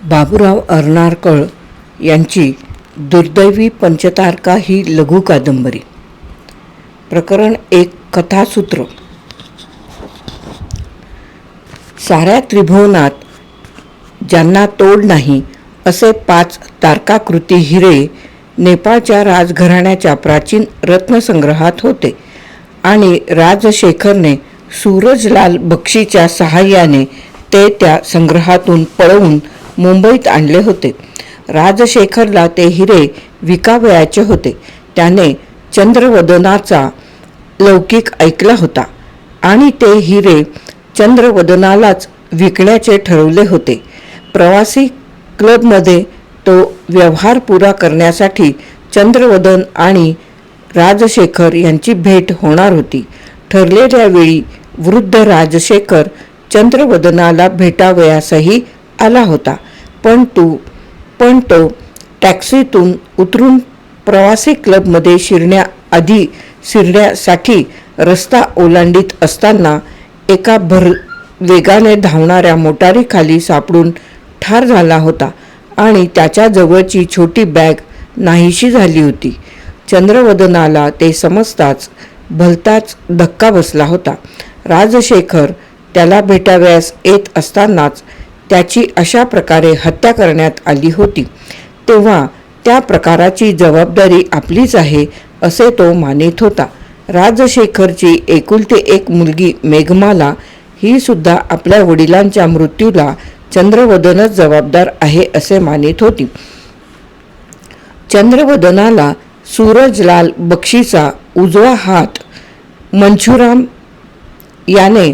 बाबूराव अर्नाळकळ यांची दुर्दैवी पंचतारका ही लघु कादंबरी. प्रकरण एक कथासूत्र. साऱ्या त्रिभुवनात ज्यांना तोड नाही असे पाच तारकाकृती हिरे नेपाळच्या राजघराण्याच्या प्राचीन रत्नसंग्रहात होते आणि राजशेखरने सूरजलाल बक्षीच्या सहाय्याने ते त्या संग्रहातून पळवून मुंबईत आणले होते. राजशेखरला ते हिरे विकावयाचे होते. त्याने चंद्रवदनाचा लौकिक ऐकला होता आणि ते हिरे चंद्रवदनालाच विकण्याचे ठरवले होते. प्रवासी क्लबमध्ये तो व्यवहार पुरा करण्यासाठी चंद्रवदन आणि राजशेखर यांची भेट होणार होती. ठरलेल्या वेळी वृद्ध राजशेखर चंद्रवदनाला भेटावयासही आला होता. पण तू पण तो टॅक्सीतून उतरून प्रवासी क्लबमध्ये शिरण्याआधी शिरण्यासाठी रस्ता ओलांडीत असताना एका भर वेगाने धावणाऱ्या मोटारीखाली सापडून ठार झाला होता आणि त्याच्या जवळची छोटी बॅग नाहीशी झाली होती. चंद्रवदनाला ते समजताच भलताच धक्का बसला होता. राजशेखर त्याला भेटाव्यास येत असतानाच त्याची अशा प्रकारे हत्या करण्यात आली होती. तेव्हा त्या प्रकाराची जबाबदारी आपलीच आहे असे तो मानित होता. राजशेखरची एकुलती एक मुलगी मेघमाला ही सुद्धा आपल्या वडिलांच्या मृत्यूला चंद्रवदनच जबाबदार आहे असे मानित होती. चंद्रवदनाला सूरजलाल बक्षीचा उजवा हात मंचुराम याने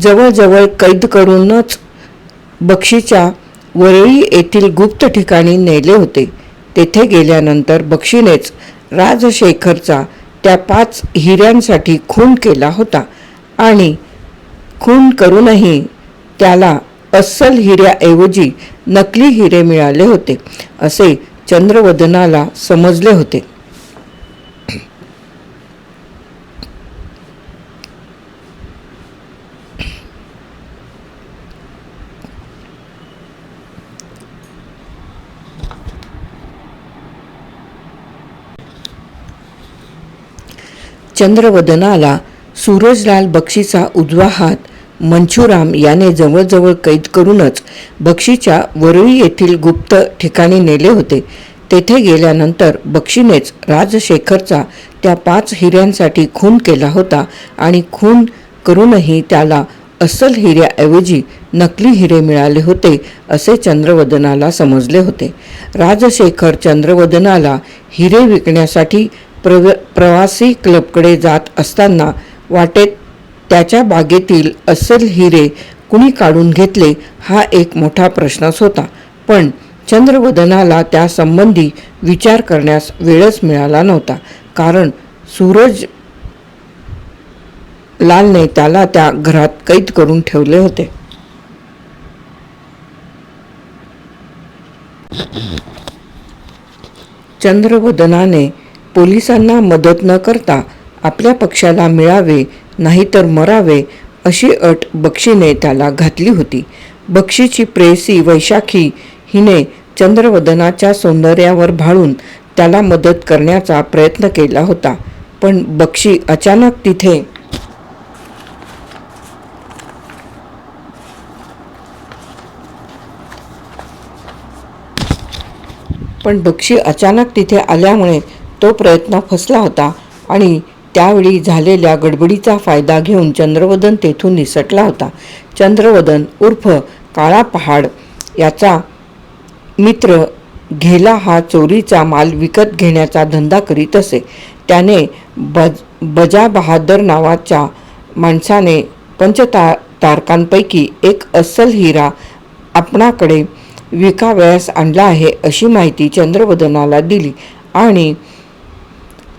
जवळजवळ कैद करूनच बक्षीच्या वरळी येथील गुप्त ठिकाणी नेले होते. तेथे गेल्यानंतर बक्षीनेच राजशेखरचा त्या पाच हिऱ्यांसाठी खून केला होता आणि खून करूनही त्याला अस्सल हिऱ्याऐवजी नकली हिरे मिळाले होते असे चंद्रवदनाला समजले होते. चंद्रवदनाला सूरजलाल बक्षीचा उजवा हात मंचुराम याने जवळजवळ कैद करूनच बक्षीच्या वरळी येथील गुप्त ठिकाणी नेले होते. तेथे गेल्यानंतर बक्षीनेच राजशेखरचा त्या पाच हिऱ्यांसाठी खून केला होता आणि खून करूनही त्याला अस्सल हिऱ्याऐवजी नकली हिरे मिळाले होते असे चंद्रवदनाला समजले होते. राजशेखर चंद्रवदनाला हिरे विकण्यासाठी प्रव प्रवासी क्लबकडे जात असताना वाटेत त्याच्या बागेतील अस्सल हिरे कुणी काढून घेतले हा एक मोठा प्रश्नच होता. पण चंद्रवदनाला त्यासंबंधी विचार करण्यास वेळच मिळाला नव्हता. कारण सूरज लालने त्याला त्या घरात कैद करून ठेवले होते. चंद्रवदनाने पोलिसांना मदत न करता आपल्या पक्षाला मिळावे नाहीतर मरावे अशी अट बक्षीने त्याला घातली होती. बक्षीची प्रेयसी वैशाखी हिने चंद्रवदनाच्या सौंदर्यावर भाळून त्याला मदत करण्याचा प्रयत्न केला होता पण बक्षी अचानक तिथे पण बक्षी अचानक तिथे आल्यामुळे तो प्रयत्न फसला होता आणि त्यावेळी झालेल्या गडबडीचा फायदा घेऊन चंद्रवदन तेथून निसटला होता. चंद्रवदन उर्फ काळा पहाड याचा मित्र घेला हा चोरीचा माल विकत घेण्याचा धंदा करीत असे. त्याने बज बजा बहादर नावाच्या माणसाने पंचता तारकांपैकी एक अस्सल हिरा आपणाकडे विकावयास आणला आहे अशी माहिती चंद्रवदनाला दिली आणि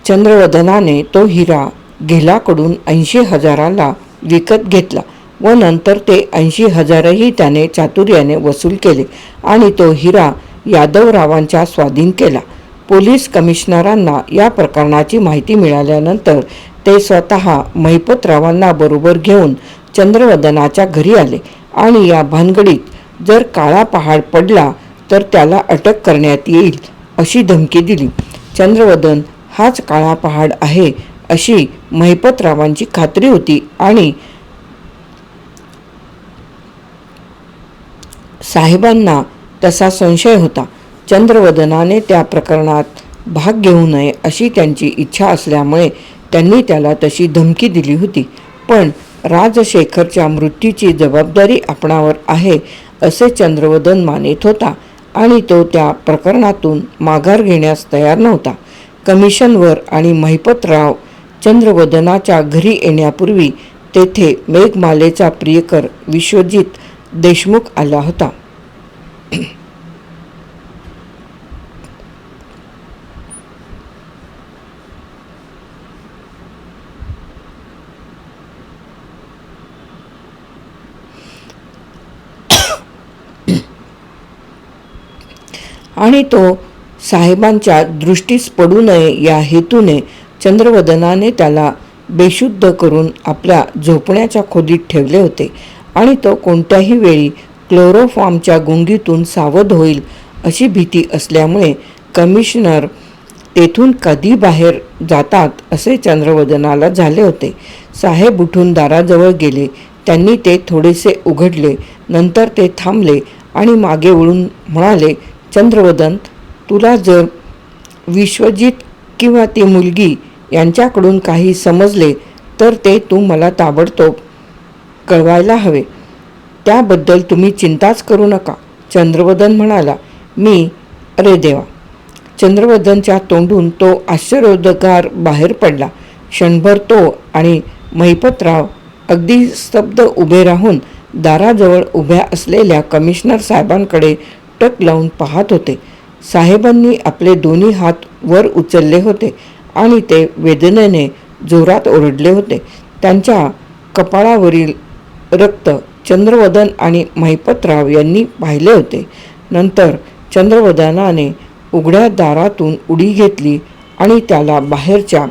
चंद्रवदनाने तो हिरा घेलाकडून ऐंशी हजाराला विकत घेतला व नंतर ते ऐंशी हजारही त्याने चातुर्याने वसूल केले आणि तो हिरा यादवरावांच्या स्वाधीन केला. पोलीस कमिशनरांना या प्रकरणाची माहिती मिळाल्यानंतर ते स्वतः महिपतरावांना बरोबर घेऊन चंद्रवदनाच्या घरी आले आणि या भानगडीत जर काळा पहाड पडला तर त्याला अटक करण्यात येईल अशी धमकी दिली. चंद्रवदन हाच काळा पहाड आहे अशी महिपतरावांची खात्री होती आणि साहेबांना तसा संशय होता. चंद्रवदनाने त्या प्रकरणात भाग घेऊ नये अशी त्यांची इच्छा असल्यामुळे त्यांनी त्याला तशी धमकी दिली होती. पण राजशेखरच्या मृत्यूची जबाबदारी आपणावर आहे असे चंद्रवदन मानित होता आणि तो त्या प्रकरणातून माघार घेण्यास तयार नव्हता. कमिशनवर आणि महिपतराव चंद्रवदनाच्या घरी येण्यापूर्वी तेथे मेघमालेचा प्रियकर विश्वजित देशमुख आला होता. आणि तो साहेबांच्या दृष्टीस पडू नये या हेतूने चंद्रवदनाने त्याला बेशुद्ध करून आपल्या झोपण्याच्या खोलीत ठेवले होते. आणि तो कोणत्याही वेळी क्लोरोफॉर्मच्या गुंगीतून सावध होईल अशी भीती असल्यामुळे कमिशनर तेथून कधी बाहेर जातात असे चंद्रवदनाला झाले होते. साहेब उठून दाराजवळ गेले. त्यांनी ते थोडेसे उघडले. नंतर ते थांबले आणि मागे वळून म्हणाले चंद्रवदन तुला जर विश्वजित किंवा ती मुलगी यांच्याकडून काही समजले तर ते तू मला ताबडतोब कळवायला हवे. त्याबद्दल तुम्ही चिंताच करू नका चंद्रवदन म्हणाला. मी अरे देवा! चंद्रवदनच्या तोंडून तो आश्चर्योदगार बाहेर पडला. क्षणभर तो आणि महिपतराव अगदी स्तब्ध उभे राहून दाराजवळ उभ्या असलेल्या कमिशनर साहेबांकडे टक लावून पाहत होते. साहेबांनी आपले दोन्ही हात वर उचलले होते आणि ते वेदनेने जोरात ओरडले होते. त्यांच्या कपाळावरील रक्त चंद्रवदन आणि महिपतराव यांनी पाहिले होते. नंतर चंद्रवदनाने उघड्या दारातून उडी घेतली आणि त्याला बाहेरच्या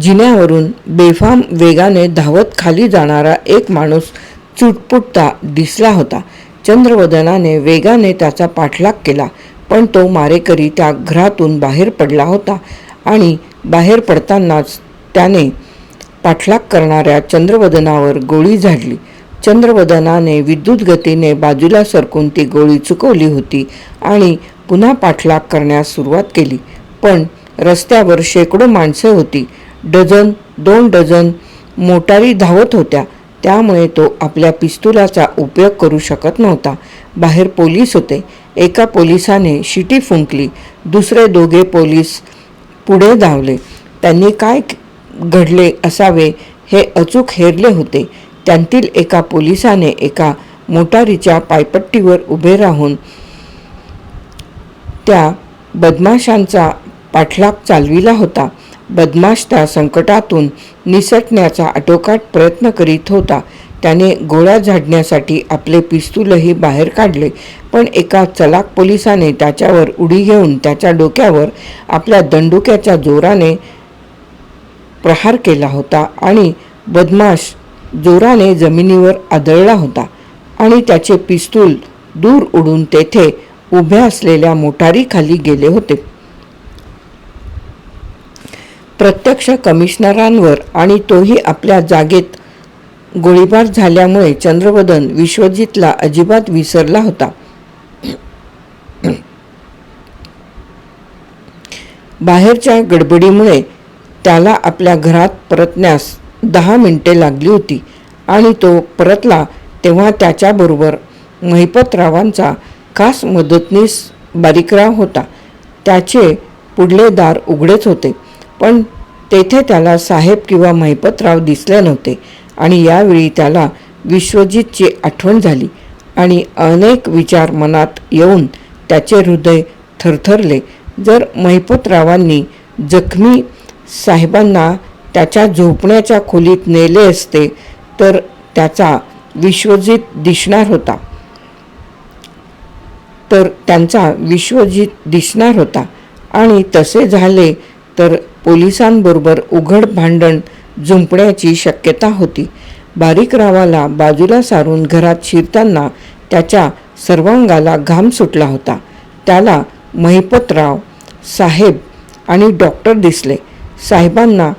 जिन्यावरून बेफाम वेगाने धावत खाली जाणारा एक माणूस चुटपुटता दिसला होता. चंद्रवदनाने वेगाने त्याचा पाठलाग केला पण तो मारेकरी त्या घरातून बाहेर पडला होता आणि बाहेर पडतानाच त्याने पाठलाग करणाऱ्या चंद्रवदनावर गोळी झाडली. चंद्रवदनाने विद्युत गतीने बाजूला सरकून ती गोळी चुकवली होती आणि पुन्हा पाठलाग करण्यास सुरुवात केली. पण रस्त्यावर शेकडो माणसं होती. डझन दोन डझन मोटारी धावत होत्या. त्यामुळे तो आपल्या पिस्तुलाचा उपयोग करू शकत नव्हता. बाहेर पोलीस होते. एका पोलिसाने शिटी फुंकली. दुसरे दोघे पोलीस पुढे धावले. त्यांनी काय घडले असावे हे अचूक हेरले होते. त्यांतील एका पोलिसाने एका मोटारीच्या पायपट्टीवर उभे राहून त्या बदमाशांचा पाठलाग चालविला होता. बदमाश त्या संकटातून निसटण्याचा आटोकाट प्रयत्न करीत होता. त्याने गोळ्या झाडण्यासाठी आपले पिस्तूलही बाहेर काढले पण एका चलाक पोलिसाने त्याच्यावर उडी घेऊन त्याच्या डोक्यावर आपल्या दंडुक्याच्या जोराने प्रहार केला होता आणि बदमाश जोराने जमिनीवर आदळला होता आणि त्याचे पिस्तूल दूर उडून तेथे उभ्या असलेल्या मोटारीखाली गेले होते. प्रत्यक्ष कमिशनरांवर आणि तोही आपल्या जागेत गोळीबार झाल्यामुळे चंद्रवदन विश्वजितला अजिबात विसरला होता. बाहेरच्या गडबडीमुळे त्याला आपल्या घरात परतण्यास दहा मिनिटे लागली होती आणि तो परतला तेव्हा त्याच्याबरोबर महिपतरावांचा खास मदतनीस बारीकराव होता. त्याचे पुढले दार उघडेच होते. पण तेथे त्याला साहेब किंवा महिपतराव दिसले नव्हते. आणि यावेळी त्याला विश्वजितची आठवण झाली आणि अनेक विचार मनात येऊन त्याचे हृदय थरथरले. जर महिपतरावांनी जखमी साहेबांना त्याच्या झोपण्याच्या खोलीत नेले असते तर त्याचा विश्वजित दिसणार होता. तर त्यांचा विश्वजित दिसणार होता. आणि तसे झाले तर पोलिसांबरोबर उघड भांडण जुंपण्याची शक्यता होती. बारीक रावाला बाजूला सारून घरात शिरताना त्याच्या सर्वांगाला घाम सुटला होता. त्याला महिपतराव साहेब आणि डॉक्टर दिसले. साहेबांना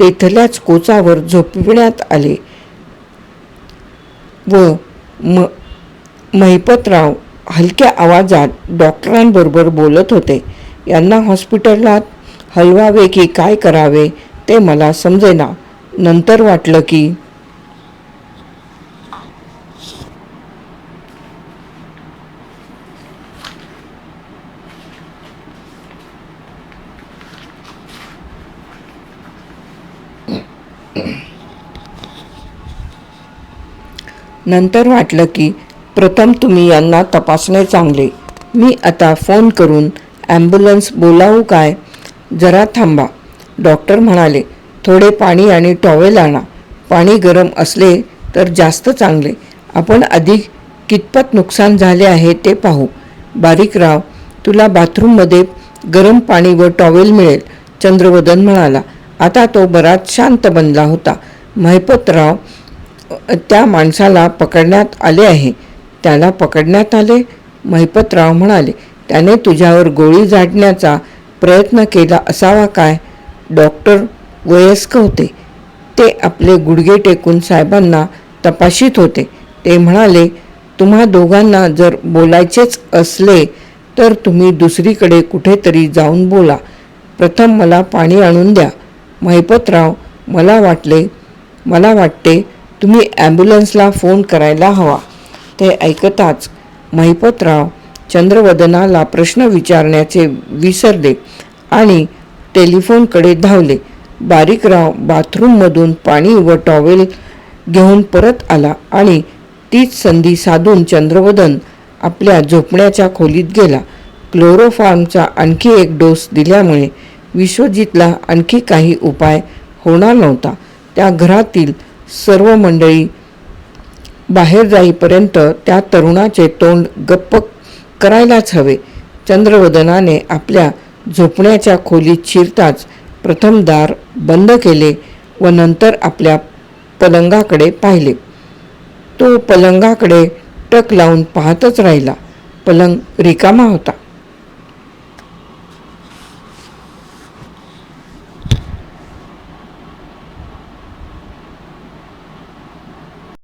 तेथल्याच कोचावर झोपविण्यात आले व म महिपतराव हलक्या आवाजात डॉक्टरांबरोबर बोलत होते. यांना हॉस्पिटलात हलवावे की काय करावे ते मला समजेना. नंतर वाटलं की नंतर वाटलं की प्रथम तुम्ही यांना तपासणे चांगले. मी आता फोन करून ॲम्ब्युलन्स बोलावू काय? जरा थांबा. डॉक्टर म्हणाले थोडे पाणी आणि टॉवेल आणा पाणी गरम असले तर जास्त चांगले. आपण अधिक कितपत नुकसान झाले आहे ते पाहू. बारीकराव तुला बाथरूममध्ये गरम पाणी व टॉवेल मिळेल. चंद्रवदन म्हणाला आता तो बराच शांत बनला होता. महिपतराव त्या माणसाला पकडण्यात आले आहे. त्याला पकडण्यात आले? महिपतराव म्हणाले त्याने तुझ्यावर गोळी झाडण्याचा प्रयत्न केला असावा काय? डॉक्टर वयस्क होते. ते आपले गुडघे टेकून साहेबांना तपाशीत होते. ते म्हणाले तुम्हा दोघांना जर बोलायचेच असले तर तुम्ही दुसरीकडे कुठेतरी जाऊन बोला. प्रथम मला पाणी आणून द्या. महिपतराव मला वाटले मला वाटते तुम्ही ॲम्ब्युलन्सला फोन करायला हवा. ते ऐकताच. महिपतराव चंद्रवदनाला प्रश्न विचारण्याचे विसरले आणि टेलिफोनकडे धावले. बारीकराव बाथरूममधून पाणी व टॉवेल घेऊन परत आला आणि तीच संधी साधून चंद्रवदन आपल्या झोपण्याच्या खोलीत गेला. क्लोरोफॉर्मचा आणखी एक डोस दिल्यामुळे विश्वजितला आणखी काही उपाय होणार नव्हता. त्या घरातील सर्व मंडळी बाहेर जाईपर्यंत त्या तरुणाचे तोंड गप्प करायलाच हवे. चंद्रवदनाने आपल्या झोपण्याच्या खोलीत शिरताच प्रथम दार बंद केले व नंतर आपल्या पलंगाकडे पाहिले. तो पलंगाकडे टक लावून पाहतच राहिला. पलंग रिकामा होता.